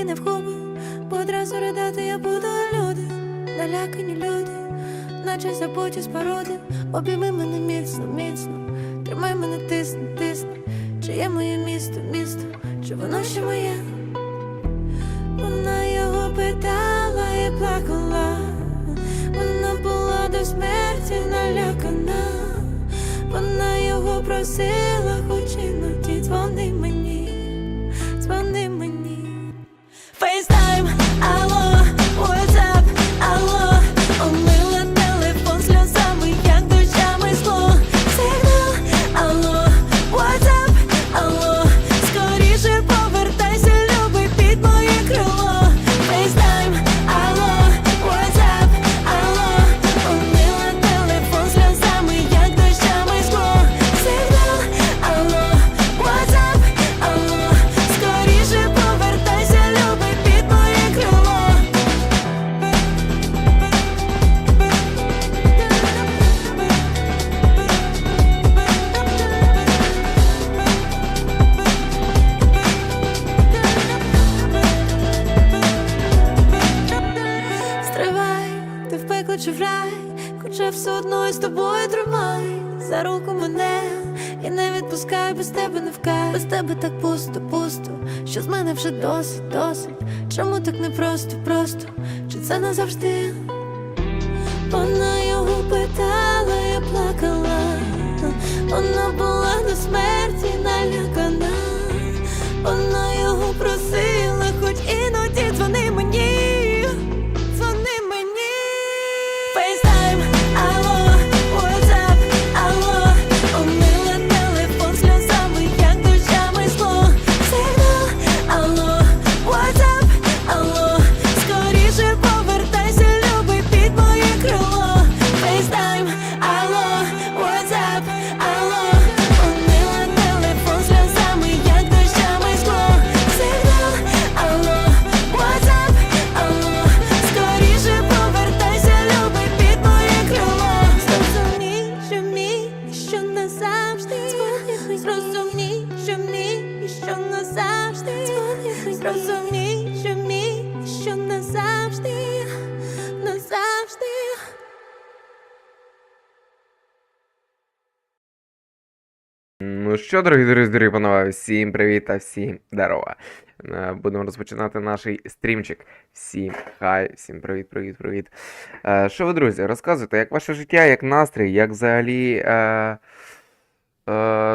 тільки не в губи, бо одразу ридати я буду люди, налякані люди, наче забуті споруди, обійми мене міцно, міцно, тримай мене тисни, тисни, чи є моє місто, місто, чи воно ще моє? Вона його питала і плакала, вона була до смерті налякана, вона його просила, ти в рай, хоча все одно із тобою тримай за руку мене і не відпускай без тебе не вкай. Без тебе так пусто, пусто, що з мене вже досить, досить. Чому так не просто, просто? Чи це назавжди? Вона його питала, я плакала. Вона була до смерті налякана. Що, дорогі друзі, дорогі панове, всім привіт та всім здорово. Е, Будемо розпочинати наш стрімчик. Всім хай, всім привіт, привіт, привіт. Е, Що ви, друзі, розказуйте, як ваше життя, як настрій, як взагалі е, е,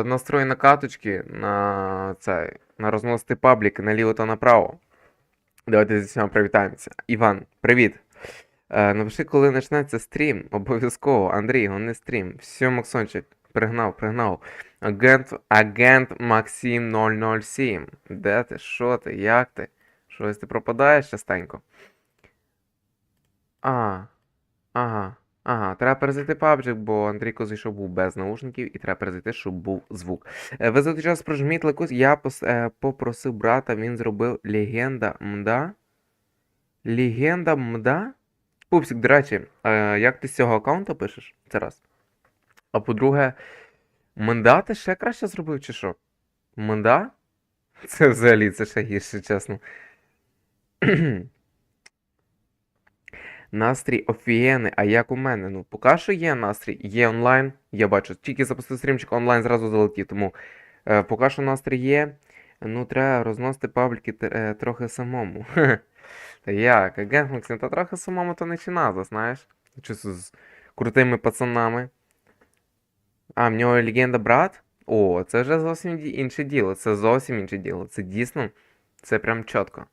настрої на каточки, на це, на розносити пабліки наліво та направо. Давайте зі всіма привітаємося. Іван, привіт. Е, напиши, коли почнеться стрім, обов'язково. Андрій, не стрім. Все, Максончик, пригнав, пригнав. Агент, агент Максим 007. Де ти? Що ти? Як ти? Щось ти пропадаєш частенько? А, ага, ага. Треба перезайти PUBG, бо Андрійко зайшов був без наушників і треба перезайти, щоб був звук. Е, Ви за той час прожміть лайкос. Я е, попросив брата, він зробив легенда МДА. Легенда МДА? Пупсик, до речі, е, як ти з цього аккаунту пишеш? Це раз. А по-друге, Менда ти ще краще зробив, чи що? Менда? Це взагалі це ще гірше, чесно. Настрій офігенний, а як у мене? Ну, поки що є настрій, є онлайн. Я бачу, тільки запустив стрімчик, онлайн зразу залетів, тому е, поки що настрій є. Ну, треба розносити пабліки е, трохи самому. Та як? Агент Максим, та трохи самому то не чиназа, знаєш? Чисто з крутими пацанами. А, в нього легенда брат? О, це вже зовсім ді- інше діло. Це зовсім інше діло. Це дійсно, це прям чітко.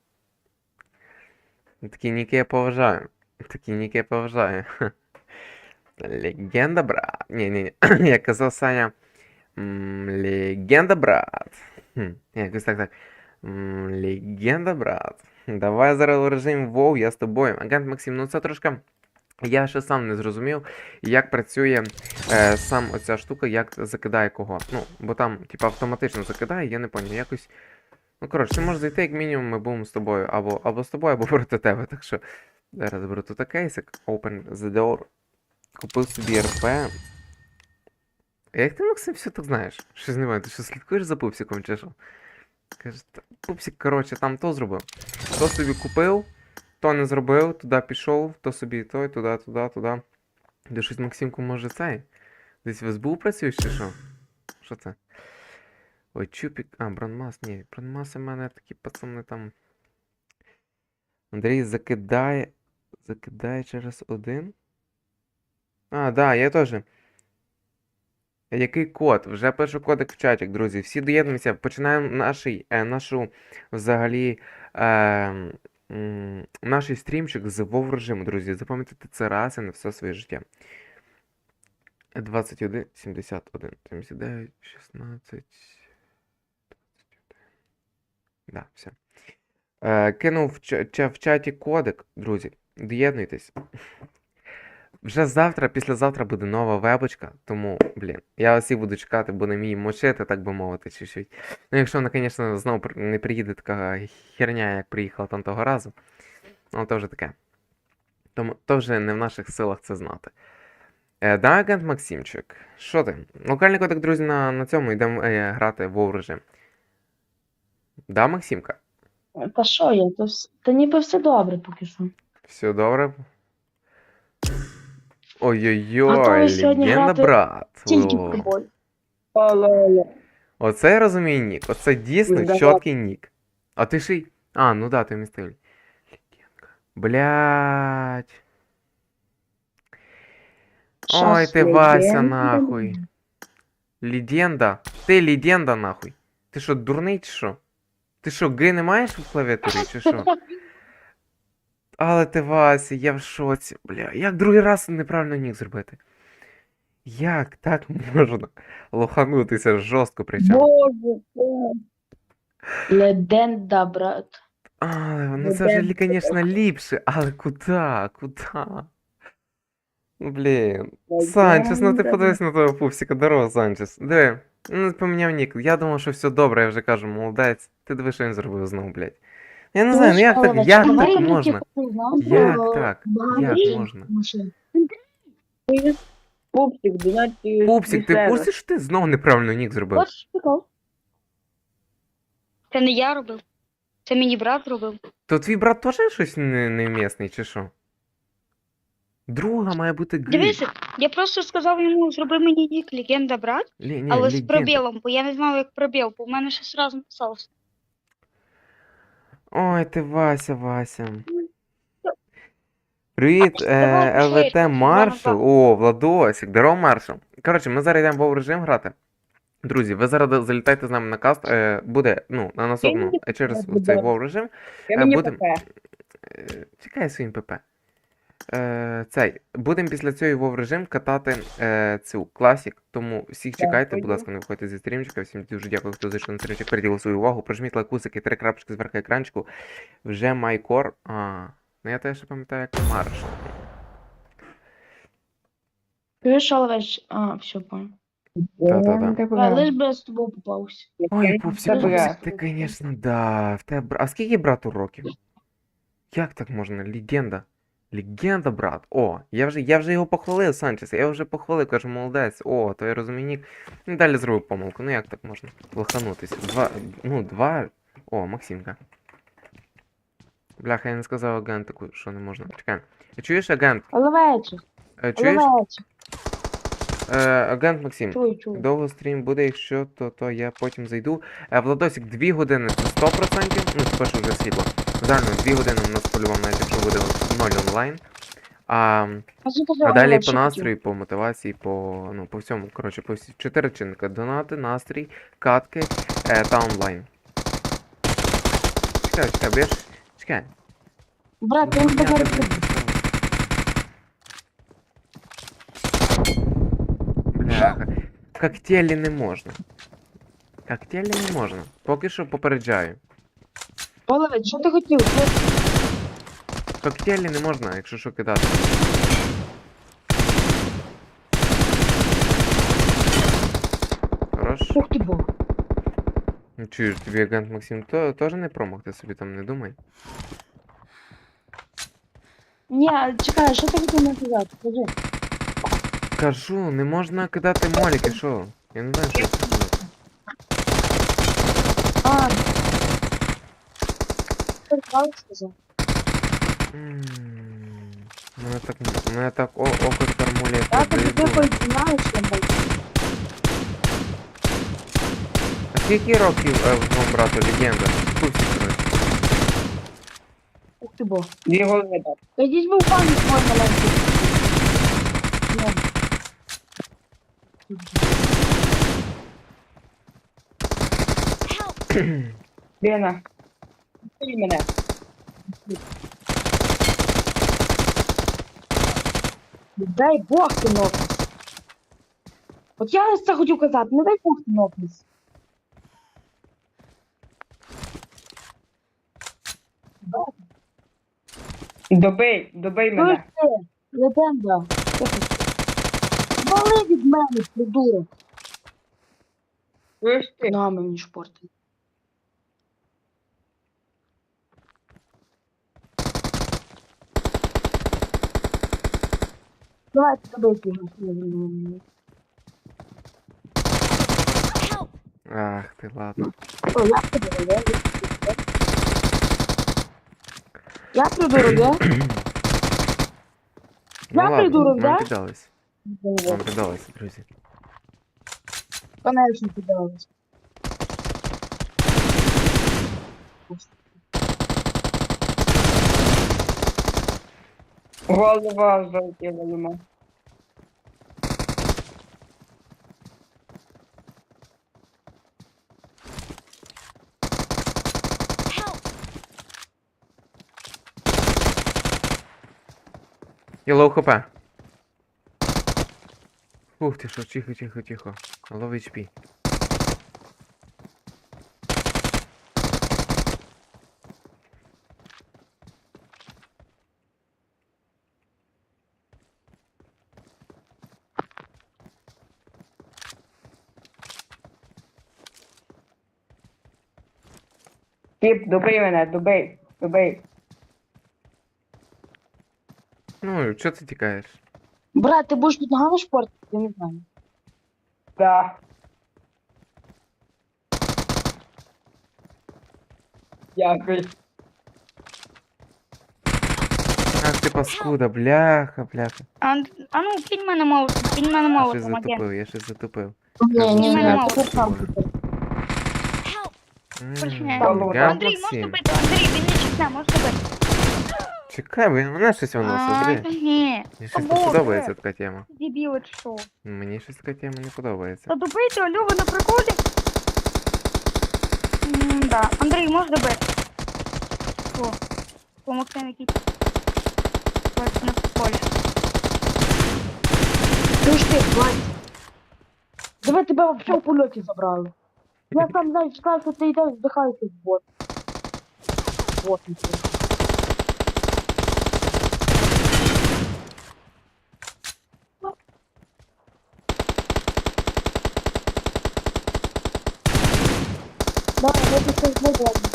Такі ніки я поважаю. Такі ніки я поважаю. Легенда брат. Ні, ні, ні. Як казав Саня. м, Легенда брат. Хм, Якось так так. М, Легенда брат. Давай зараз в режим WoW, я з тобою. Агент Максим, ну це трошки. Я ще сам не зрозумів, як працює е, сам оця штука, як закидає кого. Ну, бо там, типа, автоматично закидає, я не поняв, якось. Ну, коротше, ти можеш зайти, як мінімум, ми будемо з тобою. Або, або з тобою, або проти тебе. Так що зараз беру тут кейсик, open the door. Купив собі РП. Як ти, Максим, все так знаєш? Щось немає, ти що слідкуєш за пупсиком чи що? Каже, «Та, пупсик, коротше, там то зробив. То собі купив, то не зробив, туди пішов, то собі той, туди, туди, туди. Де щось Максимку може цей. Десь в СБУ працюєш чи що? Що це? Ой, чупік. А, бронмас, ні. Бронмаси в мене такі пацани там. Андрій закидає. Закидає через один. А, да, я теж. Який код? Вже пишу кодик в чатик, друзі. Всі доєднуємося. Починаємо наший, е, нашу взагалі. Е, наш стрімчик з вов режиму, друзі. Запам'ятайте це раз і на все своє життя. 21, 71, 79, 16. 21. Да, все. Е, кинув в, в чаті кодик, друзі. Доєднуйтесь. Вже завтра, післязавтра буде нова вебочка, тому, блін, я всі буду чекати, будемо її мочити, так би мовити, чуть-чуть. Ну, якщо вона, звісно, знову не приїде така херня, як приїхала там того разу, ну, то вже таке. Тому то вже не в наших силах це знати. Е, да, агент Максимчик, що ти? Локальний кодек, друзі, на, на цьому йдемо е, грати в режим. Да, Максимка? Та що я? То, вс- та ніби все добре поки що. Все добре? Ой-ой-ой, легенда, брат. Тільки в Оце я розумію нік. Оце дійсно чіткий нік. А ти й. А, ну да, ти містив. Легенка. Блять. Ой, ти Вася, нахуй. Легенда. Ти легенда, нахуй. Ти що, дурний чи що? Ти що, ги не маєш в клавіатурі, чи що? Але ти Вася, я в шоці. Бля, як другий раз неправильно нік зробити? Як так можна лоханутися жорстко причому? Боже, це легенда, брат. Але, ну це вже, конечно, ліпше, але куди? Куди? Ну, блін. Санчес, ну ти подивись на того пупсика, здорово, Санчес. Диви, ну поміняв нік. Я думав, що все добре, я вже кажу, молодець. Ти диви, що він зробив знову, блядь. Я не знаю, ну як так, як так можна? Як так? Як можна? Пупсик, донать. Пупсик, ти в курсі, що ти знову неправильно нік зробив? Це не я робив. Це мені брат робив. То твій брат теж щось не, невмісний, чи що? Друга має бути грі. Дивися, я просто сказав йому, зроби мені нік легенда брат, але з пробілом, бо я не знав, як пробіл, бо в мене щось разом написалося. Ой, ти Вася, Вася. Привіт, е, ЛВТ Маршал. О, Владосик, здорово, Маршал. Коротше, ми зараз йдемо в режим грати. Друзі, ви зараз залітайте з нами на каст. Е, буде, ну, на наступну, е, через цей WoW режим. Е, будем... Е, чекай своїм ПП. Е, цей, будемо після цього WoW режим катати е, цю класік, тому всіх чекайте, будь ласка, не виходьте зі стрімчика. Всім дуже дякую, хто зайшов на стрімчик, приділив свою увагу. Прожміть лайкусики, три крапочки зверху екранчику. Вже майкор. А, ну я теж пам'ятаю, як маршал. Чуєш, Олвеч? А, все, понял. Та-та-та. А, лиш би я з тобою попався. Ой, Це пупсик, брат. ти, конечно, да. В тебе... бра- А скільки брату років? Як так можна? Легенда. Легенда, брат. О, я вже, я вже його похвалив, Санчес. Я вже похвалив, кажу, молодець. О, то я розумію. Ну, далі зробив помилку. Ну як так можна? Лоханутися. Два. Ну, два. О, Максимка. Бляха, я не сказав агентику, що не можна. Чекай. Чуєш, агент? Олвеч, Е, Чуєш? Олвеч. Е, агент Максим. Чую, чую. Довго стрім буде, якщо то, то я потім зайду. Е, Владосик, 2 години це 100%. Ну, спершу вже світло. Загально 2 години у нас по-любому, навіть якщо буде 0 онлайн. А, А, ти далі по настрою, по мотивації, по, ну, по всьому, коротше, по всі 4 чинника. Донати, настрій, катки е, та онлайн. Чекай, чекай, ж... Чекай. Брат, я Ну, не тебе- Бляха. Коктейлі не можна. Коктейлі не можна. Поки що попереджаю. Олвеч, що ти хотів? Що- Коктейлі не можна, якщо що кидати. Хорош. Ух ти бог. Ну, Чуєш, тобі агент Максим то, теж не промах, ти собі там не думай. Ні, чекай, що ти хотів мені сказати? Скажи. Кажу, не можна кидати моліки, що? Я не знаю, що це. А, правду сказав. М, Мене так, мене так о- око тепер муляє. Я тобі подивись. тихо знаєш, що я А скільки років е, в мого брату легенда? Пусті, коротше. Ух ти бо. Дві голови дав. Та йдіть ви в пам'ять мой маленький. Лена. Ти мене. Дай Бог ти нокнеш. От я це хотів казати, не дай Бог ти нокнеш. Добий, добий Ну мене. легенда. Вали від мене, придурок. Чуєш ти? Ногами мені шпорти. Давайте добийте його. Ах ти, ладно. О, я придурок, я Я придурок, да? Ну Я ладно, придурок, нам да? піддались. Нам піддалися, друзі. Конечно, кидалась. Голова залетіла йому. Лоу хп. Ух ти що, тихо, тихо, тихо. Лоу HP. Тіп, добий мене, добий, добий. Ну, чого ти тікаєш? Брат, ти будеш тут ногами шпортити? Я не знаю. Да. Дякую. Ах ти паскуда, бляха, бляха. А, а ну, кинь мене молот, кинь мене Я молот, щось помоги. затупив, я щось затупив. Ні, ні, ні, мало. тепер сам тепер. М, Почне. Алло, Я Андрій, можеш Максим. добити? Андрій, він не чекне, можеш добити. Чекай, бо мене щось воно А, собі. Ні, Мені щось не Боже. подобається така тема. дебіли чи що? Мені щось така тема не подобається. Та добийте, алло, ви на приколі? М, Да. Андрій, можеш добити? О, помогти Никіті. Ось на приколі. Ти ж ти, Вань. Давай тебе вообще в польоті забрали. Я сам знаю, чекаю, що ти йдеш, вдихаєшся в бот. Вот він це. Давай, я тебе щось зробимо.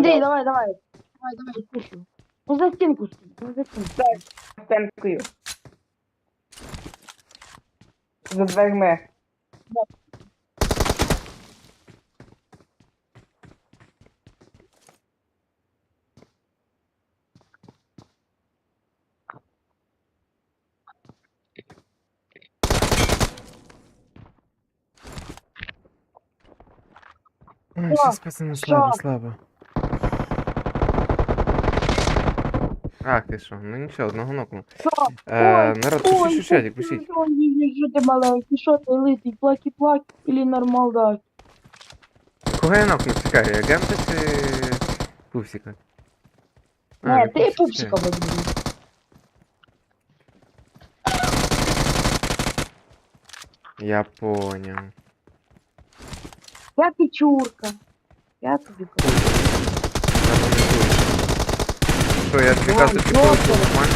Давай, давай. Давай, давай, пушу. Ну за стінку ну за стінку. Стенкою. За дверми. Ой, Що? щось пацани слабо, Що? слабо. Ах ти що, ну нічого, одного нокну. Е, народ, пишіть чаті, пишіть. Що ти маленький, що ти литий, плакі-плакі, или нормал дать. Кого я нокну? Чекай, Гента чи Пупсика? А, Не, ти пупсика вибери. Я понял. Я печурка. Я тобі кажу. Що, я ти добре. просто нормально?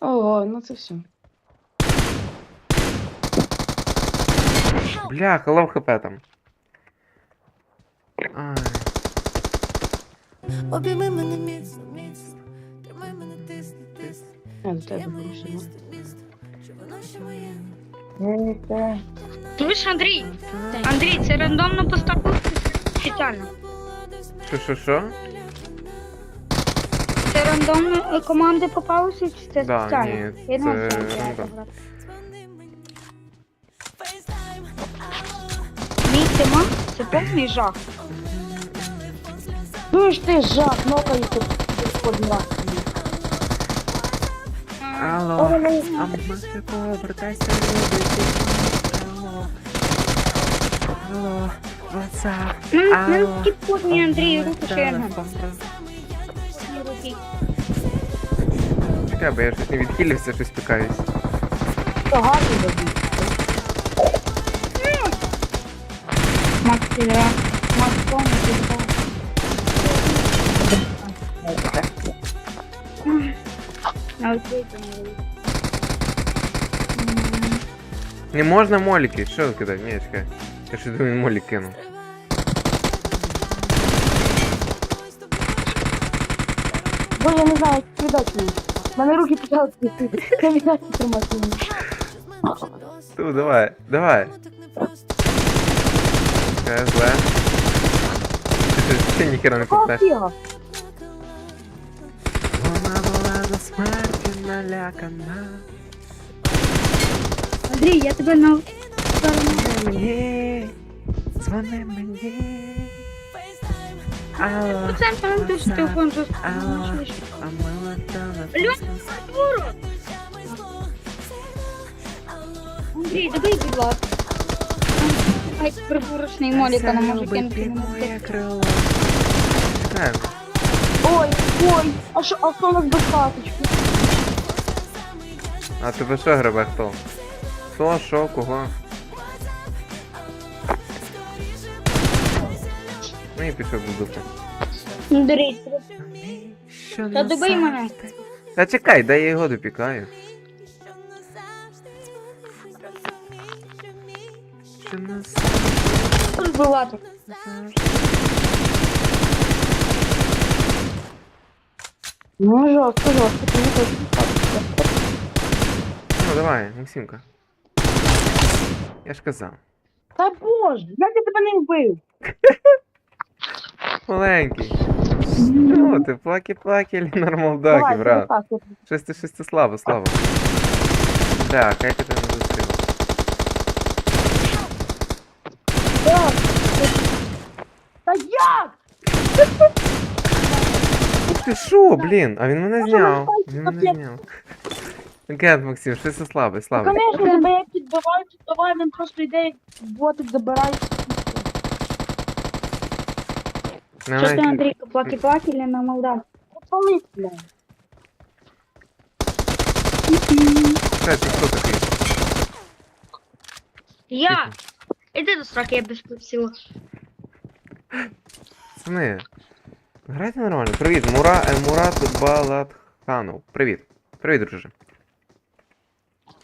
Ого, ну це все. Бляха, лов хп там. Ай. Обійми мене міцно, міцно, тримай мене Я до тебе вирушила. Ні, це. Чуєш, Андрій? Андрій, це рандомно поставив спеціально. Що, що, що? Це рандомно е, команди попалися, чи це Да, спеціально? ні, Я не знаю, це що це рандом. грати. Мій Тима це повний жах. Чуєш ти жах, нокається один раз. Алло, Ой, ну, а мати повертайся, любити. Алло. Алло, WhatsApp. Ну, ну, Алло. такі Андрій, руки ще Чекай, бо я щось не відхилився, щось пікаюсь. Що гарно. Макс Тільра. Макс повний Тільра. На оцей там. Не можна моліки, що кидати? Ні, чекай. Я ще думаю, молік кинув. Бо я не знаю, як передати мені. У мене руки почали трясти. Я не знаю, як тримати мені. Ту, давай, давай. Чекай, зле. Ти ж ще ніхера не Кого попнеш. фіга? Вона була до смерті Налякана. Андрій, я тебе на... Дзвони мені, дзвони мені. Алло, Це там дуже телефон Алло. а. Андрій, давай, будь ласка. Ай, приборочний моліка не може кинути на моє мене. крило. Ой, ой, а що, а що у нас без каточки? А тебе що гребе хто? Хто, що, кого? Ну і пішов до дупи. Андрій, та добий мене. Та чекай, дай я його допікаю. Ну, жорстко, жорстко, ти не хочеш. Ну давай, Максимка. Я ж казав. Та боже, як я тебе не вбив? Маленький. Ну, ти плакі-плакі, нормалдаки, Давай, брат. так, я Шести шести слава, слава. Так, як я тебе не зустрів? Так. Та як? Ух ти що, блін, а він мене Може, зняв. лишайся Він мене таке? зняв. Гет, Максим, що це слабий, Ну, слабий. конечно, тебе як підбиваю, підбиваю, він просто йде, як ботик забирає. Що ти, навіть- Андрій, плаки-плаки или на Молдав? Попали, блядь. Це ти хто такий? Я! Іди до сраки, я без сил. Пацани, грайте нормально. Привіт, Мура, е, Мурат Балатханов. Привіт. Привіт, друже.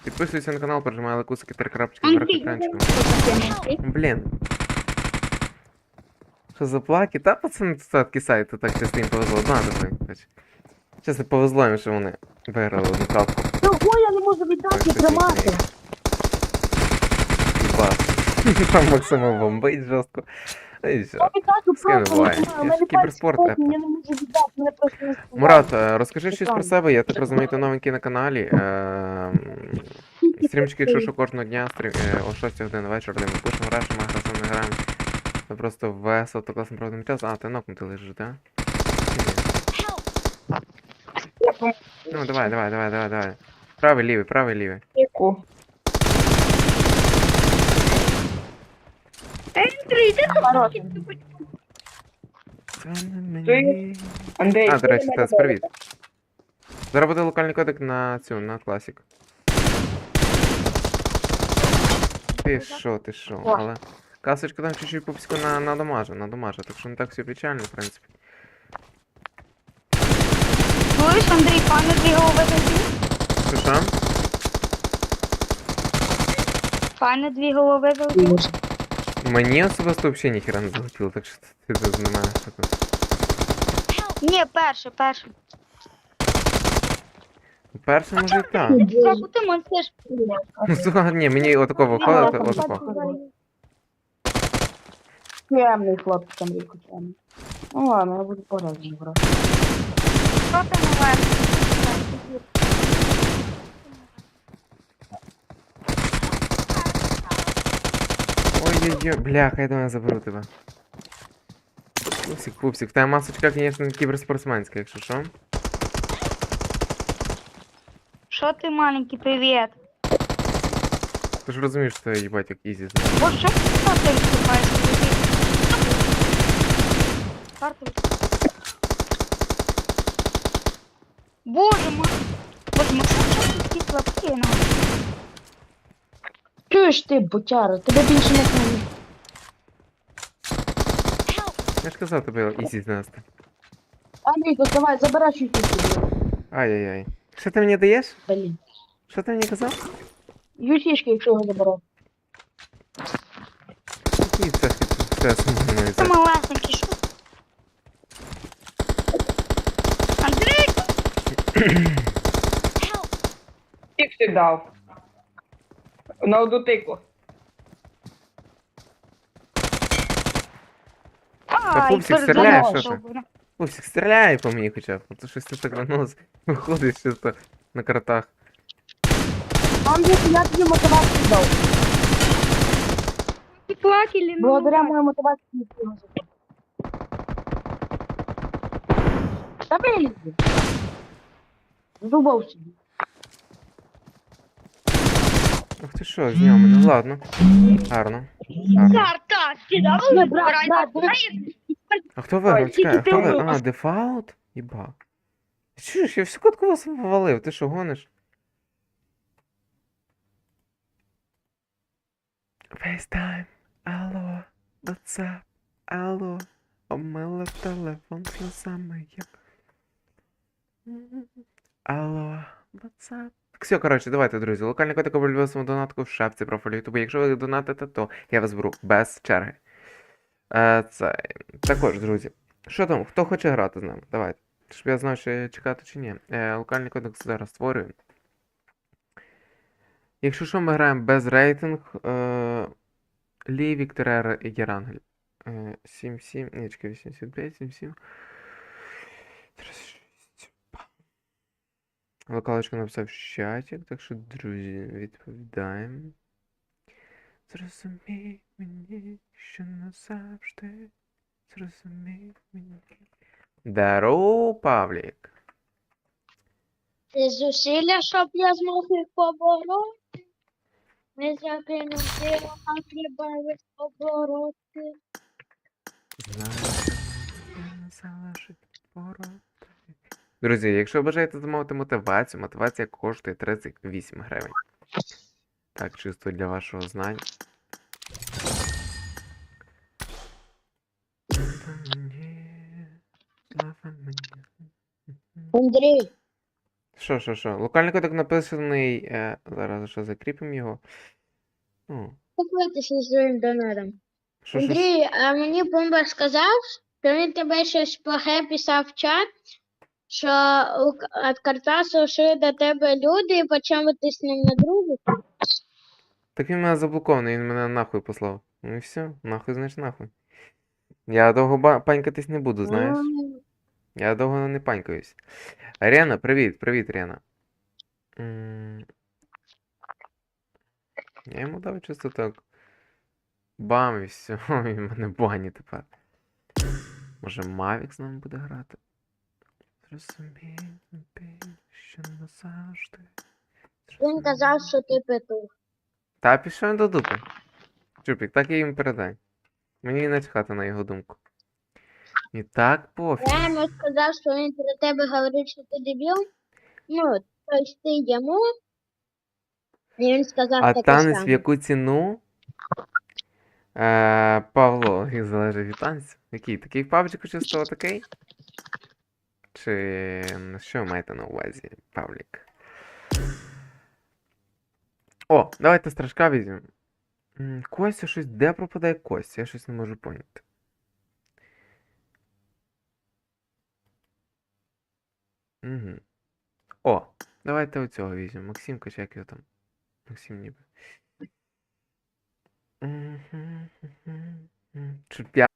Підписуйся на канал, прожимай лайкусики, три крапочки зверху Андрій, екранчиком. Андрій. Блін. Що за плаки? Та пацани тут такі сайти, так чисто їм повезло. Одна такий. хоч. Чесно, повезло їм, що вони виграли одну катку. Чого я не можу віддати Так, тримати? Бас. Там Максима бомбить жорстко. Ну І все. З ким буває? Я ж кіберспорт співає. Мурат, е, розкажи щось про себе, я так розумію, ти новенький на каналі. Е, Стрімчики, якщо що кожного дня, стрім, е, о 6 годин вечора, де ми пишемо, грашимо, агресивно не граємо. Це просто весело, то класно проводимо час. А, ти нокнути лежиш, так? Ну, давай, давай, давай, давай, давай. Правий, лівий, правий, лівий. Яку? Андрій, ти Хорош. Андрій, А, до речі, Тес, привіт. Зараз буде локальний кодек на цю, на класік. Ти що, ти що, О. але... Касочка там чуть-чуть попську на, на дамаже, на дамаже, так що не так все печально, в принципі. Слышь, Андрій, пане дві голови забив? Що що? Пане дві голови забив? Мені особисто взагалі ніхера не залетіло, так що ти тут не маєш такого. Ні, перше, перше. Перше може і так. Как ти мансиш? Ну, слухай, ні, мені отако виходити, отако. Темний хлопець там ріку темний. Ну ладно, я буду по-разному грати. Що ти нове? Ой-ой-ой, бляха, я думаю, я заберу тебе. Пупсик, пупсик. Та масочка, звісно, кіберспортсменська, якщо що. Що ти маленький, привіт. Ти ж розумієш, що я їбать як ізі знаю. Боже, що ти карти відступаєш? Карти Боже мой. Боже мой, що ти такі слабкі, ну? Чуєш ти, бутяра, тебе більше не помню. Я ж казав тебе ізі знести. Андрійко, давай, забирай щось собі. Ай-яй-яй. Що ти мені даєш? Блін. Що ти мені казав? Юсішки, якщо його. Які цешки це Це цешки? малесенький, що? Андрій! Тік ти дав. На одну тику. Ай, пупсик, мною що ти? Пупсик, стріляй по мені хоча б. А то щось ти так на нос виходиш чисто на картах. Андрійко, я тобі мотивацію дав. Ти плакали, ну. Благодаря моїй мотивації ти його. Та вилізли. Здубав собі. Ах ти що, зняв мене, ладно. Гарно. Гарно. Карта, Ні, брат, брат. А хто виграв? Чекай, а хто виграв? А, дефаут? Іба. Чуєш, я всю катку вас повалив, ти що гониш? FaceTime, алло, WhatsApp, алло, обмила телефон сльозами як. Алло, WhatsApp. Так все, коротше, давайте, друзі. Локальний котик обов'язково свою донатку в шапці профілю Ютубу. Якщо ви донатите, то я вас беру без черги. Е, це... Також, друзі. Що там? Хто хоче грати з нами? Давайте. Щоб я знав, що чекати чи ні. Е, локальний кодекс зараз створюю. Якщо що, ми граємо без рейтинг. Е, Лі Вікторера і Єрангель. Е, 7-7. Ні, чекай, 85, 7-7. 36. Локалочка написав в чаті, так що, друзі, відповідаємо. Зрозумій мені, що назавжди. Зрозумій мені. Здорово, Павлік. Це зусилля, щоб я змог їх побороти. Не закинув тіло, а треба їх побороти. Знаю, що мене залежить пороти. Друзі, якщо бажаєте замовити мотивацію, мотивація коштує 38 гривень. Так, чисто для вашого знання. Андрій, Що, що, що? Локальний кодек написаний. Е, зараз ще закріпимо його. З своїм донором. що, що, що? Андрій, а мені бомба сказав, що він тебе щось плохе писав в чат, що від Картасу йшли до тебе люди і почали ти з ним на другу. Так він мене заблокований, він мене нахуй послав. Ну і все, нахуй, значить нахуй. Я довго панькатись не буду, знаєш. Я довго не панькаюсь. Рена, привіт, привіт, Рена. Я йому дав чисто так. Бам, і все. Він мене бані тепер. Може Мавік з нами буде грати? Зрозумій, що назавжди. Він казав, що ти петух. Та пішов до дупи. Чупік, так і їм передай. Мені начхати на його думку. І так пофіг. Я йому сказав, що він про тебе говорить, що ти дебіл. Ну, тобто ти йому. І він сказав А танець в яку ціну? Е, Павло, залежить від танцю. Який? Такий в пабчику чисто такий? Чи що ви маєте на увазі, Павлік? О, давайте страшка візьмемо. Костя щось. Де пропадає Костя? Я щось не можу поняти. Угу. О, Давайте оцього візьмемо. Максим чи як його там. Максим ніби. Я